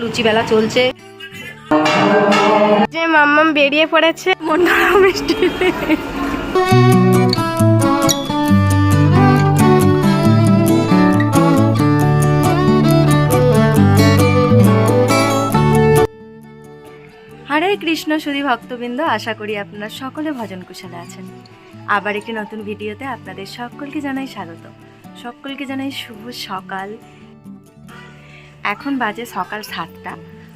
লুচি বেলা চলছে। যে মাম্মাম বেরিয়ে পড়েছে মন খারাপ মিষ্টি। হরে কৃষ্ণ সুধী ভক্তবৃন্দ আশা করি আপনারা সকলে ভজন কুশলে আছেন। আবার একটি নতুন ভিডিওতে আপনাদের সকলকে জানাই স্বাগত। সকলকে জানাই শুভ সকাল। এখন বাজে সকাল সাতটা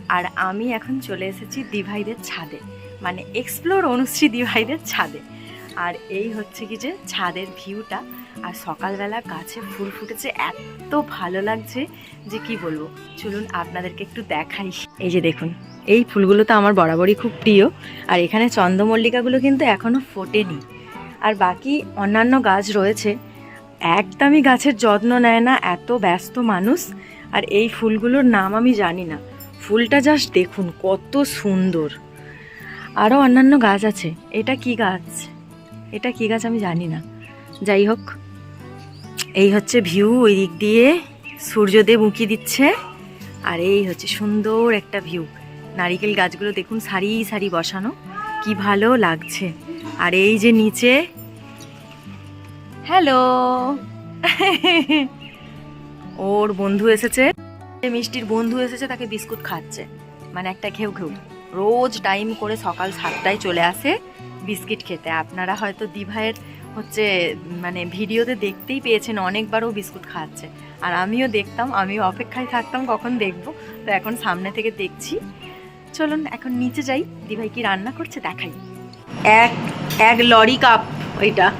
আর আমি এখন চলে এসেছি দিভাইদের ছাদে মানে এক্সপ্লোর অনুশ্রী দিভাইদের ছাদে। আর এই হচ্ছে কি যে ছাদের ভিউটা, আর সকালবেলা গাছে ফুল ফুটেছে, এত ভালো লাগছে যে কি বলব? চলুন আপনাদেরকে একটু দেখাই। এই যে দেখুন, এই ফুলগুলো তো আমার বরাবরই খুব প্রিয়, আর এখানে চন্দ্রমল্লিকাগুলো কিন্তু এখনও ফোটেনি। আর বাকি অন্যান্য গাছ রয়েছে, একদমই গাছের যত্ন নেয় না, এত ব্যস্ত মানুষ আর এই ফুলগুলোর নাম আমি জানি না। ফুলটা জাস্ট দেখুন, কত সুন্দর। আরও অন্যান্য গাছ আছে। এটা কি গাছ? এটা কি গাছ আমি জানি না। যাই হোক, এই হচ্ছে ভিউ ওই দিক দিয়ে সূর্যদেব উঁকি দিচ্ছে। আর এই হচ্ছে সুন্দর একটা ভিউ নারিকেল গাছগুলো দেখুন, সারি সারি বসানো। কি ভালো লাগছে। আর এই যে নিচে, হ্যালো! ওর বন্ধু এসেছে মিষ্টির বন্ধু এসেছে, তাকে বিস্কুট খাচ্ছে। মানে একটা ঘেউ ঘেউ। রোজ টাইম করে সকাল সাতটায় চলে আসে বিস্কিট খেতে। আপনারা হয়তো দিভাইয়ের হচ্ছে মানে ভিডিওতে দেখতেই পেয়েছেন, অনেকবারও বিস্কুট খাচ্ছে। আর আমিও দেখতাম, আমিও অপেক্ষায় থাকতাম, কখন দেখব। তো এখন সামনে থেকে দেখছি। চলুন, এখন নিচে যাই। দিভাই কি রান্না করছে? দেখাই। এক এক লরি কাপ ওইটা।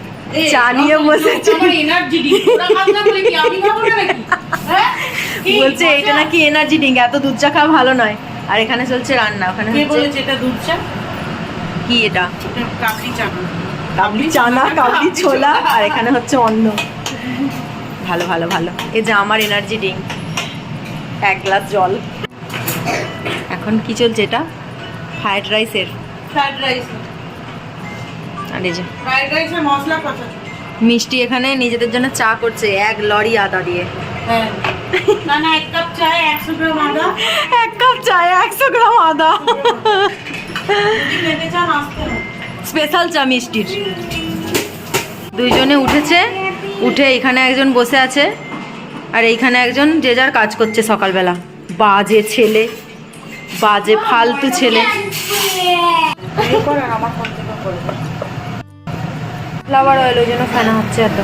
চা নিয়ে বসেছে। বলছে এটা নাকি এনার্জি ড্রিঙ্ক এত দুধ চা খাওয়া ভালো নয়। আর এখানে চলছে রান্না ওখানে কে বলেছে এটা দুধ চা? কি এটা? কাবলি চা কাবলি চানা কাবলি ছোলা আর এখানে হচ্ছে অন্ন। ভালো ভালো ভালো। এই যে আমার এনার্জি ড্রিঙ্ক এক গ্লাস জল। এখন কি চলছে এটা? ফ্রাইড রাইসের ফ্রাইড রাইস আর এই যে মিষ্টি এখানে নিজেদের জন্য চা করছে এক লরি আদা দিয়ে। হ্যাঁ। এক কাপ চায় একশো গ্রাম আদা। স্পেশাল চা মিষ্টির। দুইজনে উঠেছে উঠে এখানে একজন বসে আছে আর এইখানে একজন যে যার কাজ করছে সকালবেলা। বাজে ছেলে বাজে ফালতু ছেলে। আমার। ফ্লাওয়ার অয়েল ওই জন্য ফেনা হচ্ছে এত।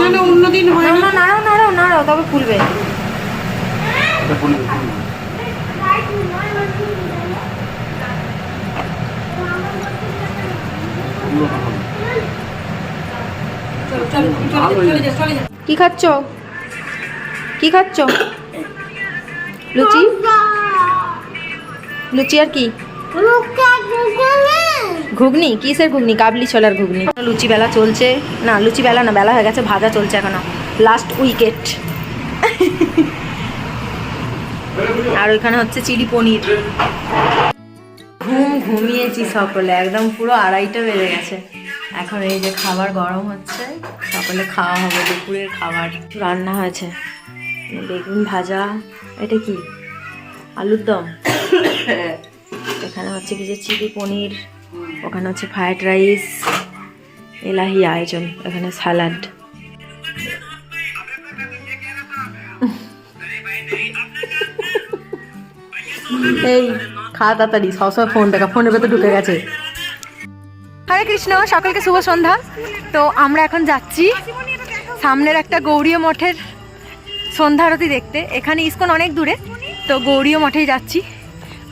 না না অন্যদিন হয় না না। না নাড়াও নাড়াও নাড়াও তবে ফুলবে। কি খাচ্ছ? কি খাচ্ছ? লুচি? লুচি আর কি? ঘুগনি? কিসের ঘুগনি? কাবলি ছোলার ঘুগনি। লুচি বেলা চলছে। না, লুচি বেলা না, বেলা হয়ে গেছে, ভাজা চলছে এখনও। লাস্ট উইকেট আর ওইখানে হচ্ছে চিলি পনির। ঘুম ঘুমিয়েছি সকলে, একদম পুরো আড়াইটা বেজে গেছে। এখন এই যে খাবার গরম হচ্ছে, সকলে খাওয়া হবে, দুপুরের খাবার। রান্না হয়েছে। বেগুন ভাজা, এটা কি? আলুর দম। এখানে হচ্ছে কি যে চিলি পনির ওখানে হচ্ছে ফ্রায়েড রাইস এলাহি আয়োজন এখানে স্যালাড এই, খা তাড়াতাড়ি সবসময় ফোন দেখা ফোনের ভেতর ঢুকে গেছে। হরে কৃষ্ণ, সকলকে শুভ সন্ধ্যা। তো আমরা এখন যাচ্ছি সামনের একটা গৌরীয় মঠের সন্ধ্যা আরতি দেখতে। এখানে ইস্কন অনেক দূরে, তো গৌরীয় মঠেই যাচ্ছি।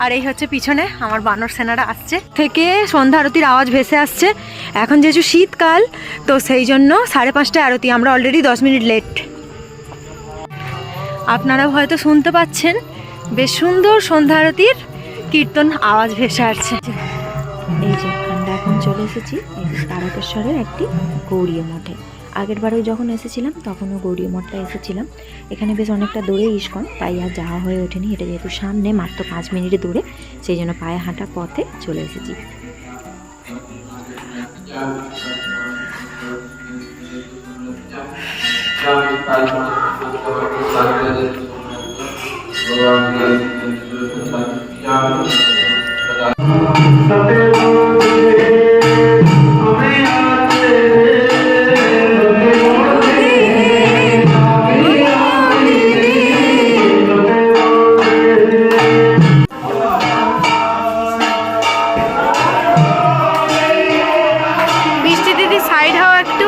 আর এই হচ্ছে পিছনে আমার বানর সেনারা আসছে। থেকে সন্ধ্যা আরতির আওয়াজ ভেসে আসছে। এখন যেহেতু শীতকাল, তো সেই জন্য সাড়ে পাঁচটা আরতি, আমরা অলরেডি দশ মিনিট লেট আপনারা হয়তো শুনতে পাচ্ছেন, বেশ সুন্দর সন্ধ্যা আরতির কীর্তন আওয়াজ ভেসে আসছে। এই যে এখন চলে এসেছি তারকেশ্বরের একটি গৌরীয় মঠে। আগের বারেও যখন এসেছিলাম, তখনও গৌরীয় মঠটা এসেছিলাম। এখানে বেশ অনেকটা দূরে ইস্কন, তাই আর যাওয়া হয়ে ওঠেনি। এটা যেহেতু সামনে, মাত্র পাঁচ মিনিট দূরে, সেই জন্য পায়ে হাঁটা পথে চলে এসেছি। Thank you. সাইড হও একটু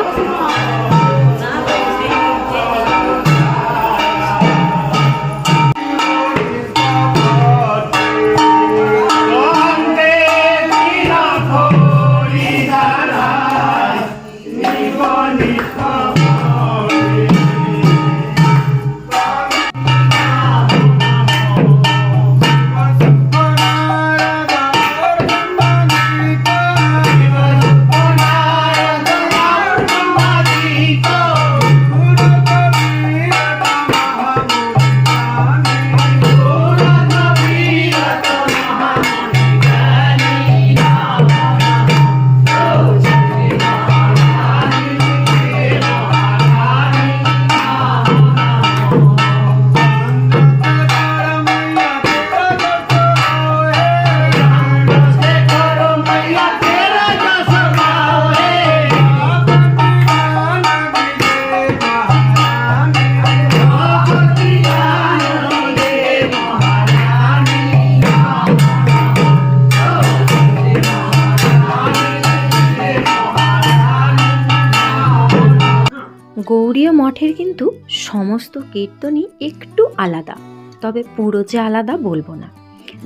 গৌরীয় মঠের কিন্তু সমস্ত কীর্তনই একটু আলাদা তবে পুরো যে আলাদা বলব না।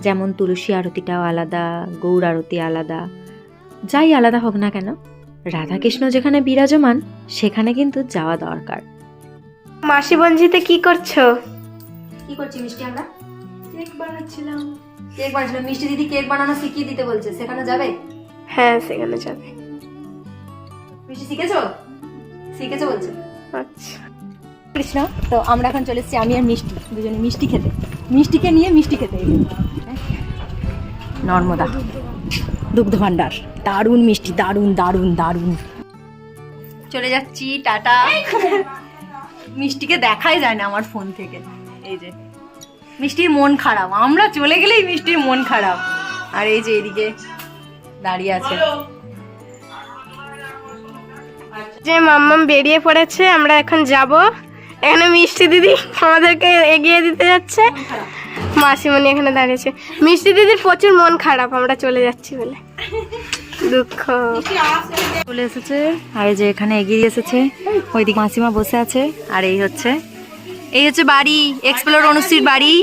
যেমন তুলসী আরতিটাও আলাদা গৌর আরতি আলাদা যাই আলাদা হোক না কেন রাধাকৃষ্ণ যেখানে বিরাজমান সেখানে কিন্তু যাওয়া দরকার। মাসি বঞ্জিতে কি করছ? কি করছি মিষ্টি আমরা? কেক বানাচ্ছিলাম। কেক বানাচ্ছিলাম। মিষ্টি দিদি কেক বানানো শিখিয়ে দিতে বলছে। সেখানে যাবে? হ্যাঁ সেখানে যাবে। মিষ্টি শিখেছো? শিখেছো বলছে। আচ্ছা। কৃষ্ণ তো আমরা এখন চলে এসেছি আমি আর মিষ্টি দুজনে মিষ্টি খেতে। মিষ্টিকে নিয়ে মিষ্টি খেতে। নর্মদা দুগ্ধ ভাণ্ডার। দারুণ মিষ্টি দারুণ দারুণ দারুণ। চলে যাচ্ছি টাটা। মিষ্টিকে দেখাই যায় না আমার ফোন থেকে। এই যে মিষ্টির মন খারাপ। আমরা চলে গেলেই মিষ্টির মন খারাপ। আর এই যে এদিকে দাঁড়িয়ে আছে। যে মাম্মাম বেরিয়ে পড়েছে, আমরা এখন যাব। এখানে মিষ্টি দিদি আমাদেরকে এগিয়ে দিতে যাচ্ছে। মাসিমণি এখানে দাঁড়িয়েছে। মিষ্টি দিদির প্রচুর মন খারাপ, আমরা চলে যাচ্ছি বলে। দুঃখ। চলে এসেছে, আর এই যে এখানে এগিয়ে এসেছে, ওইদিকে মাসিমা বসে আছে, আর এই হচ্ছে এই হচ্ছে বাড়ি এক্সপ্লোর অনুশ্রীর বাড়ি।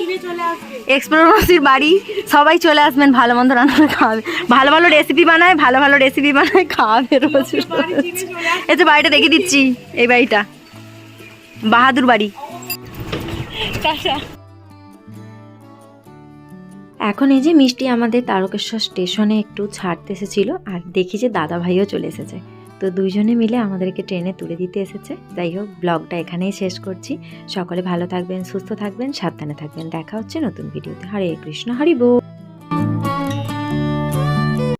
এক্সপ্লোর বাড়ি সবাই চলে আসবেন ভালো মন্দ রান্না খাওয়াবে। ভালো ভালো রেসিপি বানায় ভালো ভালো রেসিপি বানায় খাওয়াবে রোজ। এই যে বাড়িটা দেখে দিচ্ছি এই বাড়িটা। বাহাদুর বাড়ি। এখন এই যে মিষ্টি আমাদের তারকেশ্বর স্টেশনে একটু ছাড়তে এসেছিল আর দেখি যে দাদা ভাইও চলে এসেছে। তো দুইজনে মিলে আমাদেরকে ট্রেনে তুলে দিতে এসেছে। যাই হোক, ব্লগটা এখানেই শেষ করছি। সকলে ভালো থাকবেন, সুস্থ থাকবেন, সাবধানে থাকবেন। দেখা হচ্ছে নতুন ভিডিওতে। হরে কৃষ্ণ, হরি বল